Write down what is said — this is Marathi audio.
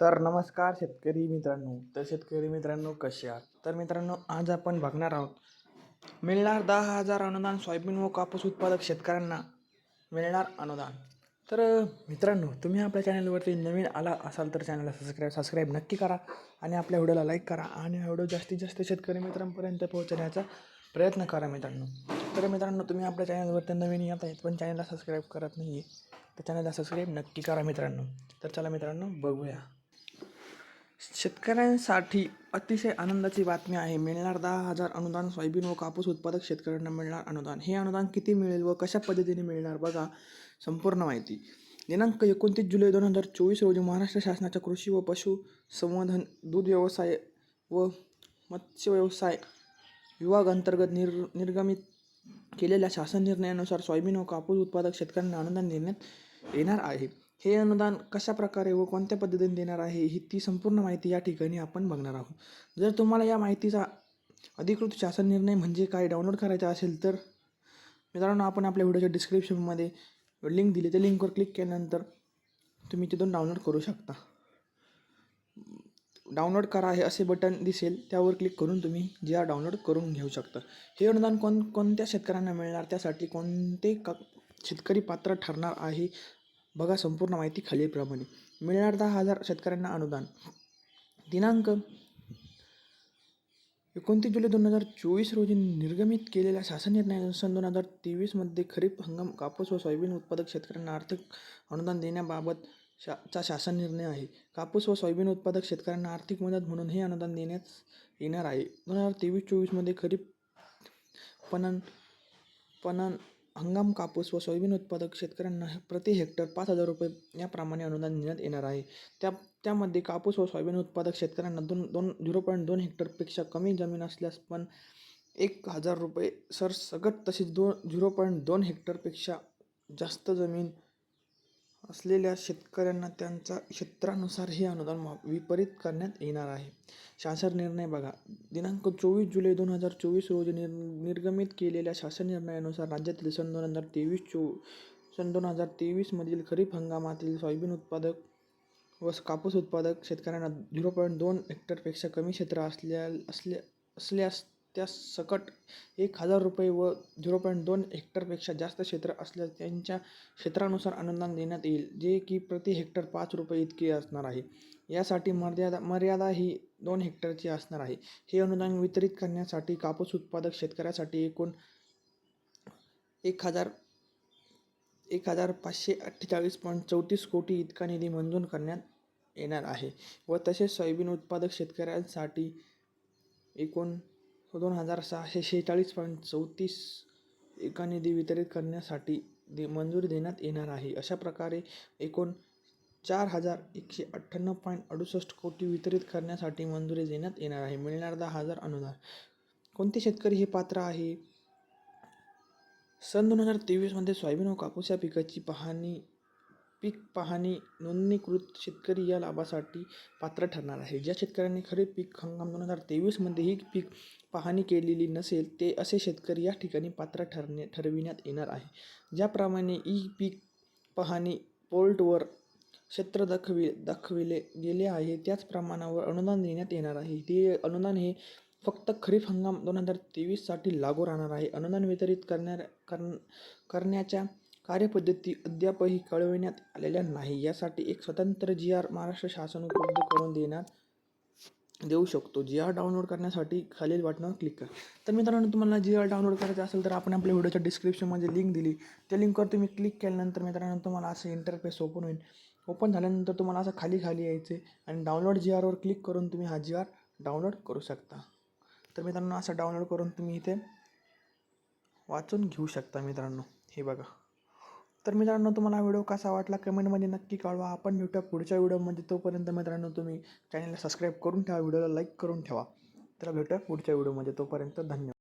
तर नमस्कार शेतकरी मित्रांनो. तर शेतकरी मित्रांनो कसे आहात? तर मित्रांनो आज आपण बघणार आहोत मिळणार दहा हजार अनुदान सोयाबीन व कापूस उत्पादक शेतकऱ्यांना मिळणार अनुदान. तर मित्रांनो तुम्ही आपल्या चॅनलवरती नवीन आला असाल तर चॅनलला सबस्क्राईब सबस्क्राईब नक्की करा आणि आपल्या व्हिडिओला लाईक करा आणि हा व्हिडिओ जास्तीत जास्त शेतकरी मित्रांपर्यंत पोहोचण्याचा प्रयत्न करा मित्रांनो. तर मित्रांनो तुम्ही आपल्या चॅनलवरती नवीन येत आहेत पण चॅनलला सबस्क्राईब करत नाही आहे तर चॅनलला सबस्क्राईब नक्की करा मित्रांनो. तर चला मित्रांनो बघूया. शेतकऱ्यांसाठी अतिशय आनंदाची बातमी आहे. मिळणार दहा हजार अनुदान सोयाबीन व कापूस उत्पादक शेतकऱ्यांना मिळणार अनुदान. हे अनुदान किती मिळेल व कशा पद्धतीने मिळणार बघा संपूर्ण माहिती. दिनांक एकोणतीस जुलै दोन हजार चोवीस रोजी महाराष्ट्र शासनाच्या कृषी व पशु संवर्धन दूध व्यवसाय व मत्स्य व्यवसाय विभाग अंतर्गत निर निर्गमित केलेल्या शासन निर्णयानुसार सोयाबीन व कापूस उत्पादक शेतकऱ्यांना अनुदान देण्यात येणार आहे. हे अनुदान कशा प्रकारे व कोणत्या पद्धतीने देणार आहे ही ती संपूर्ण माहिती या ठिकाणी आपण बघणार आहोत. जर तुम्हाला या माहितीचा अधिकृत शासन निर्णय म्हणजे काय डाउनलोड करायचा असेल तर मित्रांनो आपण आपल्या व्हिडिओच्या डिस्क्रिप्शनमध्ये लिंक दिली. त्या लिंकवर क्लिक केल्यानंतर तुम्ही तिथून डाउनलोड करू शकता. डाउनलोड करा आहे असे बटन दिसेल. त्यावर क्लिक करून तुम्ही ज्या डाउनलोड करून घेऊ शकता. हे अनुदान कोण कोणत्या शेतकऱ्यांना मिळणार? त्यासाठी कोणते क शेतकरी पात्र ठरणार आहे? बघा संपूर्ण माहिती खालीलप्रमाणे. मिळणार दहा हजार शेतकऱ्यांना अनुदान. दिनांक एकोणतीस जुलै दोन हजार चोवीस रोजी निर्गमित केलेल्या शासन निर्णयानुसार दोन हजार तेवीसमध्ये खरीप हंगाम कापूस व सोयाबीन उत्पादक शेतकऱ्यांना आर्थिक अनुदान देण्याबाबत शा चा शासन निर्णय आहे. कापूस व सोयाबीन उत्पादक शेतकऱ्यांना आर्थिक मदत म्हणून हे अनुदान देण्यात येणार आहे. दोन हजार तेवीस चोवीसमध्ये खरीप पणन पणन हंगाम कापूस व सोयाबीन उत्पादक शेतकऱ्यांना प्रति हेक्टर पाच हजार रुपये याप्रमाणे अनुदान देण्यात येणार आहे. त्या त्यामध्ये कापूस व सोयाबीन उत्पादक शेतकऱ्यांना दोन दोन झिरो पॉईंट दोन हेक्टरपेक्षा कमी जमीन असल्यास पण एक हजार रुपये सरसगट तसेच दोन झिरो पॉईंट दोन हेक्टरपेक्षा जास्त जमीन असलेल्या शेतकऱ्यांना त्यांच्या क्षेत्रानुसार हे अनुदान वा- वितरित करण्यात येणार आहे. शासन निर्णय बघा. दिनांक चोवीस जुलै दोन हजार चोवीस रोजी निर निर्गमित केलेल्या शासन निर्णयानुसार राज्यातील सन दोन हजार तेवीस चो सन दोन हजार तेवीसमधील खरीप हंगामातील सोयाबीन उत्पादक व कापूस उत्पादक शेतकऱ्यांना झिरो पॉईंट दोन हेक्टरपेक्षा कमी क्षेत्र असल्या असल्या असल्यास त्या सकट एक हजार रुपये व झिरो पॉईंट दोन हेक्टरपेक्षा जास्त क्षेत्र असल्यास त्यांच्या क्षेत्रानुसार अनुदान देण्यात येईल जे की प्रति हेक्टर पाच रुपये इतके असणार आहे. यासाठी मर्यादा मर्यादा ही दोन हेक्टरची असणार आहे. हे अनुदान वितरित करण्यासाठी कापूस उत्पादक शेतकऱ्यासाठी एकूण एक हजार एक हजार पाचशे अठ्ठेचाळीस पॉईंट चौतीस कोटी इतका निधी मंजूर करण्यात येणार आहे व तसेच सोयाबीन उत्पादक शेतकऱ्यांसाठी एकूण दोन हजार सहाशे शेहेचाळीस पॉईंट चौतीस एका निधी वितरित करण्यासाठी दे मंजुरी देण्यात येणार आहे. अशा प्रकारे एकूण चार हजार एकशे अठ्ठ्याण्णव पॉईंट अडुसष्ट कोटी वितरित करण्यासाठी मंजुरी देण्यात येणार आहे. मिळणार दहा हजार अनुदान. कोणते शेतकरी हे पात्र आहे? सन दोन हजार तेवीसमध्ये सोयाबीन व कापूस या पिकाची पाहणी पीक पाहणी नोंदणीकृत शेतकरी या लाभासाठी पात्र ठरणार आहे. ज्या शेतकऱ्यांनी खरीप पीक हंगाम दोन हजार तेवीसमध्ये ही पीक पाहणी केलेली नसेल ते असे शेतकरी या ठिकाणी पात्र ठरणे ठरविण्यात येणार आहे. ज्याप्रमाणे ई पीक पाहणी पोर्टवर क्षेत्र दाखवि दाखविले गेले आहे त्याच प्रमाणावर अनुदान देण्यात येणार आहे. ते अनुदान हे फक्त खरीप हंगाम दोन हजार तेवीससाठी लागू राहणार आहे. अनुदान वितरित करणार कर करण्याच्या कार्यपद्धती अद्यापही कळविण्यात आलेल्या नाही. यासाठी एक स्वतंत्र जी आर महाराष्ट्र शासन उपलब्ध करून देण्यात देऊ शकतो. जी आर डाउनलोड करण्यासाठी खालील बटनावर क्लिक करा. तर मित्रांनो तुम्हाला जी आर डाउनलोड करायचं असेल तर आपण आपल्या व्हिडिओच्या डिस्क्रिप्शनमध्ये लिंक दिली. त्या लिंकवर तुम्ही क्लिक केल्यानंतर मित्रांनो तुम्हाला असं इंटरफेस ओपन होईल. ओपन झाल्यानंतर तुम्हाला असं खाली खाली यायचे आणि डाउनलोड जी आरवर क्लिक करून तुम्ही हा जी आर डाउनलोड करू शकता. तर मित्रांनो असं डाउनलोड करून तुम्ही इथे वाचून घेऊ शकता मित्रांनो. हे बघा. तर मित्रांनो तुम्हाला व्हिडिओ कसा वाटला कमेंटमध्ये नक्की कळवा. आपण भेटूया पुढच्या व्हिडिओमध्ये. तोपर्यंत मित्रांनो तुम्ही चॅनलला सबस्क्राईब करून ठेवा व्हिडिओला लाईक करून ठेवा. तर भेटूया पुढच्या व्हिडिओमध्ये. तोपर्यंत धन्यवाद.